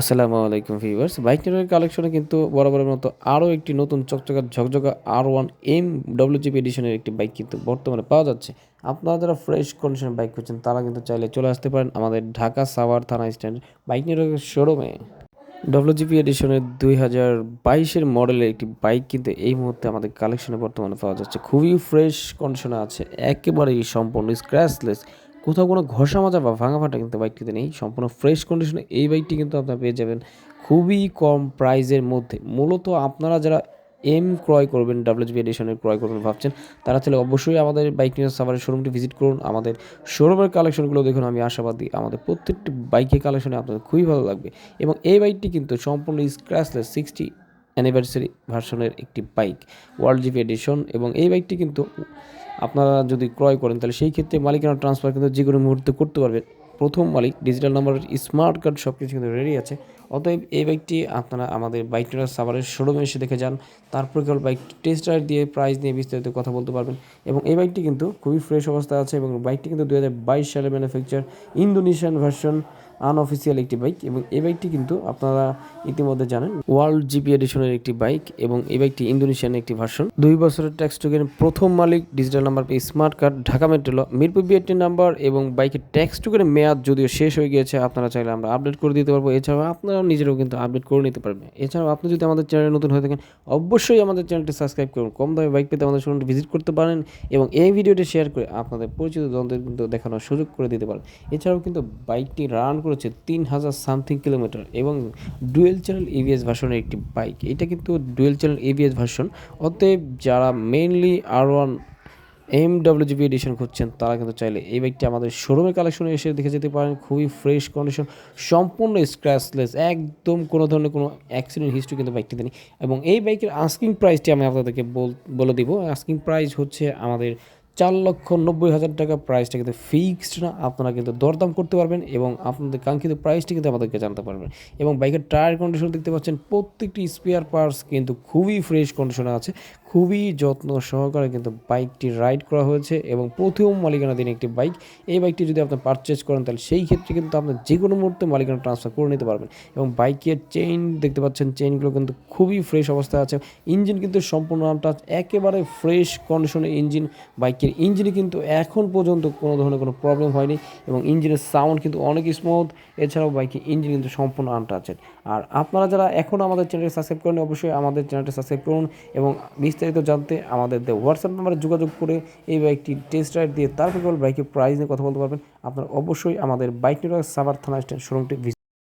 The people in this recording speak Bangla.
আসসালামু আলাইকুম ভিউয়ার্স। বাইক নেটওয়ার্ক কালেকশনে কিন্তু বরাবরের মতো আরও একটি নতুন চকচকা ঝকঝকা আর ওয়ান এম ডব্লিউজিপি এডিশনের একটি বাইক কিন্তু বর্তমানে পাওয়া যাচ্ছে। আপনারা যারা ফ্রেশ কন্ডিশনের বাইক খুঁজছেন, তারা কিন্তু চাইলে চলে আসতে পারেন আমাদের ঢাকা সাভার থানা স্ট্যান্ড বাইক নেটওয়ার্কের শোরুমে ডব্লিউজিপি এডিশনের দুই হাজার বাইশের মডেলের একটি বাইক কিন্তু এই মুহূর্তে আমাদের কালেকশনে বর্তমানে পাওয়া যাচ্ছে। খুবই ফ্রেশ কন্ডিশনে আছে, একেবারেই সম্পূর্ণ স্ক্র্যাচলেস কোথাও কোনো ঘষা মাজা বা ভাঙা ফাটা কিন্তু বাইকটিতে নেই। সম্পূর্ণ ফ্রেশ কন্ডিশনে এই বাইকটি কিন্তু আপনারা পেয়ে যাবেন খুবই কম প্রাইজের মধ্যে। মূলত আপনারা যারা এম ক্রয় করবেন ডাব্লিউজিবি এডিশনের ক্রয় করবেন ভাবছেন, তারা চাইলে অবশ্যই আমাদের বাইক নিউজ সাভারের শোরুমটি ভিজিট করুন। আমাদের শোরুমের কালেকশনগুলো দেখুন, আমি আশাবাদী আমাদের প্রত্যেকটি বাইকের কালেকশনে আপনাদের খুবই ভালো লাগবে। এবং এই বাইকটি কিন্তু সম্পূর্ণ স্ক্র্যাচলেস সিক্সটি অ্যানিভার্সারি ভার্সনের একটি বাইক ওয়ার্ল্ড জিপি এডিশন এবং এই বাইকটি কিন্তু আপনারা যদি ক্রয় করেন, তাহলে সেই ক্ষেত্রে মালিকানা ট্রান্সফার কিন্তু যে কোনো মুহূর্তে করতে পারবেন। প্রথম মালিক ডিজিটাল নাম্বার স্মার্ট কার্ড সব কিছু কিন্তু রেডি আছে। অতএব এই বাইকটি আপনারা আমাদের বাইক ট্রেডার সাভারের শোরুমে এসে দেখে যান। তারপর কেবল বাইক টেস্ট রাইড দিয়ে প্রাইস নিয়ে বিস্তারিত কথা বলতে পারবেন এবং এই বাইকটি কিন্তু খুবই ফ্রেশ অবস্থায় আছে এবং বাইকটি কিন্তু দু হাজার বাইশ সালে ম্যানুফ্যাকচার ইন্দোনেশিয়ান ভার্সন আনঅফিসিয়াল একটি বাইক এবং এই বাইকটি কিন্তু আপনারা ইতিমধ্যে জানেন। ওয়ার্ল্ড জিপি এডিশনের একটি বাইক এবং এই বাইকটি ইন্দোনেশিয়ান একটি ভার্সন দুই বছরের ট্যাক্স টোকেন প্রথম মালিক ডিজিটাল নাম্বার পেয়ে স্মার্ট কার্ড ঢাকা মেট্রোল মিরপুর বিআরটি নাম্বার এবং বাইকের ট্যাক্স টোকেনের মেয়াদ যদিও শেষ হয়ে গিয়েছে, আপনারা চাইলে আমরা আপডেট করে দিতে পারব। এছাড়াও আপনারাও নিজেরাও কিন্তু আপডেট করে নিতে পারবেন। এছাড়াও আপনি যদি আমাদের চ্যানেলে নতুন হয়ে থাকেন, অবশ্যই আমাদের চ্যানেলটি সাবস্ক্রাইব করুন। কম দামে বাইক পেতে আমাদের শোরুমটি ভিজিট করতে পারেন এবং এই ভিডিওটি শেয়ার করে আপনাদের পরিচিত জনদের কিন্তু দেখানোর সুযোগ করে দিতে পারেন। এছাড়াও কিন্তু বাইকটি রান করেছে তিন হাজার সামথিং কিলোমিটার এবং ডুয়েল চ্যানেল এবিএস ভার্সনের একটি বাইক। এটা কিন্তু ডুয়েল চ্যানেল এবিএস ভার্সন। অতএব যারা mainly R one M WGB edition খুঁজছেন, তারা কিন্তু চাইলে এই বাইকটি আমাদের শোরুমের কালেকশনে এসে দেখে যেতে পারেন। খুবই ফ্রেশ কন্ডিশন সম্পূর্ণ স্ক্র্যাচলেস একদম কোনো ধরনের কোনো অ্যাক্সিডেন্ট হিস্ট্রি কিন্তু বাইকটিতে নেই। এবং এই বাইকের আস্কিং প্রাইসটি আমি আপনাদেরকে বলে দিব। আস্কিং প্রাইস হচ্ছে আমাদের চার লক্ষ নব্বই হাজার টাকা প্রাইসটা কিন্তু ফিক্সড না। আপনারা কিন্তু দরদাম করতে পারবেন এবং আপনাদের কাঙ্ক্ষিত প্রাইসটি কিন্তু আমাদেরকে জানতে পারবেন। এবং বাইকের টায়ার কন্ডিশন দেখতে পাচ্ছেন, প্রত্যেকটি স্পেয়ার পার্টস কিন্তু খুবই ফ্রেশ কন্ডিশনে আছে। খুবই যত্ন সহকারে কিন্তু বাইকটি রাইড করা হয়েছে এবং প্রথম মালিকানাধীন একটি বাইক। এই বাইকটি যদি আপনি পারচেজ করেন, তাহলে সেই ক্ষেত্রে কিন্তু আপনি যে কোনো মুহূর্তে মালিকানা ট্রান্সফার করে নিতে পারবেন এবং বাইকের চেইন দেখতে পাচ্ছেন চেইনগুলো কিন্তু খুবই ফ্রেশ অবস্থায় আছে। ইঞ্জিন কিন্তু সম্পূর্ণ নামটা একেবারে ফ্রেশ কন্ডিশনের ইঞ্জিন বাইকের ইঞ্জিনে কিন্তু এখন পর্যন্ত কোনো ধরনের কোনো প্রবলেম হয়নি এবং ইঞ্জিনের সাউন্ড কিন্তু অনেক স্মুথ এছাড়াও বাইকের ইঞ্জিন কিন্তু সম্পূর্ণ আনটাচেড আর আপনারা যারা এখনও আমাদের চ্যানেলটি সাবস্ক্রাইব করেন অবশ্যই আমাদের চ্যানেলটি সাবস্ক্রাইব করুন এবং বিস্তারিত জানতে আমাদের হোয়াটসঅ্যাপ নাম্বারে যোগাযোগ করে এই বাইকটি টেস্ট রাইড দিয়ে তারপর কেবল বাইকের প্রাইস নিয়ে কথা বলতে পারবেন। আপনারা অবশ্যই আমাদের বাইক নেটওয়ার্ক সাভার থানা স্ট্যান্ড শোরুমটি